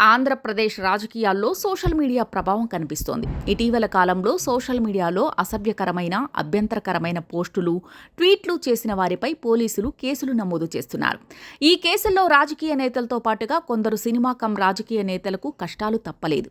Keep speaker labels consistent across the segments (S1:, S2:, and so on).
S1: ఆంధ్రప్రదేశ్ రాజకీయాల్లో social media ప్రభావం కనిపిస్తోంది. ఇటీవల కాలంలో సోషల్ మీడియాలో అసభ్యకరమైన అభ్యంతరకరమైన పోస్టులు ట్వీట్లు చేసిన వారిపై పోలీసులు కేసులు నమోదు చేస్తున్నారు. ఈ కేసుల్లో రాజకీయ నేతలతో పాటుగా కొందరు సినిమా కం రాజకీయ నేతలకు కష్టాలు తప్పలేదు.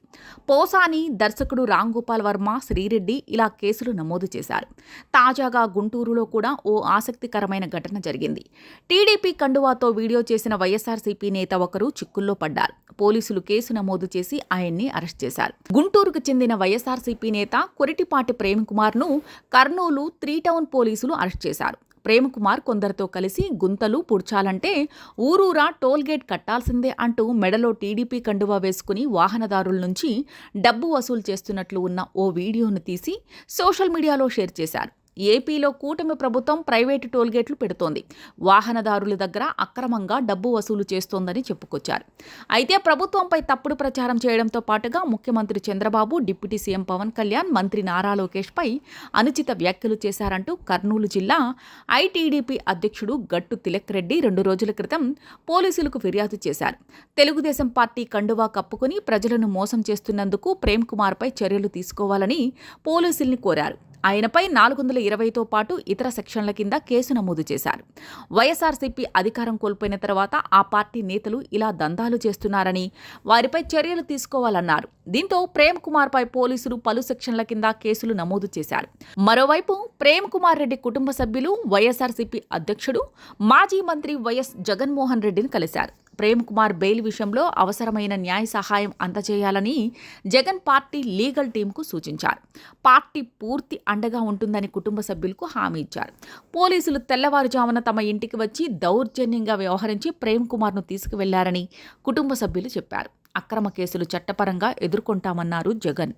S1: పోసాని దర్శకుడు రామ్ గోపాల్ వర్మ శ్రీరెడ్డి ఇలా కేసులు నమోదు చేశారు. తాజాగా గుంటూరులో కూడా ఓ ఆసక్తికరమైన ఘటన జరిగింది. టీడీపీ కండువాతో వీడియో చేసిన వైఎస్ఆర్సీపీ నేత ఒకరు చిక్కుల్లో పడ్డారు. పోలీసులు కేసు నమోదు చేసి ఆయన్ని అరెస్ట్ చేశారు. గుంటూరుకు చెందిన వైఎస్ఆర్సీపీ నేత కొరిటిపాటి ప్రేమ్కుమార్ను కర్నూలు త్రీ టౌన్ పోలీసులు అరెస్ట్ చేశారు. ప్రేమకుమార్ కొందరితో కలిసి గుంతలు పుడ్చాలంటే ఊరూరా టోల్గేట్ కట్టాల్సిందే అంటూ మెడలో టీడీపీ కండువా వేసుకుని వాహనదారుల నుంచి డబ్బు వసూలు చేస్తున్నట్లు ఉన్న ఓ వీడియోను తీసి సోషల్ మీడియాలో షేర్ చేశారు. ఏపీలో కూటమి ప్రభుత్వం ప్రైవేటు టోల్గేట్లు పెడుతోంది. వాహనదారుల దగ్గర అక్రమంగా డబ్బు వసూలు చేస్తోందని చెప్పుకొచ్చారు. అయితే ప్రభుత్వంపై తప్పుడు ప్రచారం చేయడంతో పాటుగా ముఖ్యమంత్రి చంద్రబాబు డిప్యూటీ సీఎం పవన్ కళ్యాణ్ మంత్రి నారా లోకేష్పై అనుచిత వ్యాఖ్యలు చేశారంటూ కర్నూలు జిల్లా ఐటీడీపీ అధ్యక్షుడు గట్టు తిలక్ రెడ్డి రెండు రోజుల క్రితం పోలీసులకు ఫిర్యాదు చేశారు. తెలుగుదేశం పార్టీ కండువా కప్పుకుని ప్రజలను మోసం చేస్తున్నందుకు ప్రేమ్ కుమార్పై చర్యలు తీసుకోవాలని పోలీసుల్ని కోరారు. ఆయనపై నాలుగు వందల ఇరవైతో పాటు ఇతర సెక్షన్ల కింద కేసు నమోదు చేశారు. వైఎస్ఆర్సీపీ అధికారం కోల్పోయిన తర్వాత ఆ పార్టీ నేతలు ఇలా దందాలు చేస్తున్నారని వారిపై చర్యలు తీసుకోవాలన్నారు. దీంతో ప్రేమ్ కుమార్ పై పోలీసులు పలు సెక్షన్ల కింద కేసులు నమోదు చేశారు. మరోవైపు ప్రేమ్ కుమార్ రెడ్డి కుటుంబ సభ్యులు వైఎస్ఆర్సీపీ అధ్యక్షుడు మాజీ మంత్రి వైఎస్ జగన్మోహన్ రెడ్డిని కలిశారు. ప్రేమ్ కుమార్ బెయిల్ విషయంలో అవసరమైన న్యాయ సహాయం అందజేయాలని జగన్ పార్టీ లీగల్ టీంకు సూచించారు. పార్టీ పూర్తి అండగా ఉంటుందని కుటుంబ సభ్యులకు హామీ ఇచ్చారు. పోలీసులు తెల్లవారుజామున తమ ఇంటికి వచ్చి దౌర్జన్యంగా వ్యవహరించి ప్రేమ్ కుమార్ను తీసుకువెళ్ళారని కుటుంబ సభ్యులు చెప్పారు. అక్రమ కేసులు చట్టపరంగా ఎదుర్కొంటామన్నారు జగన్.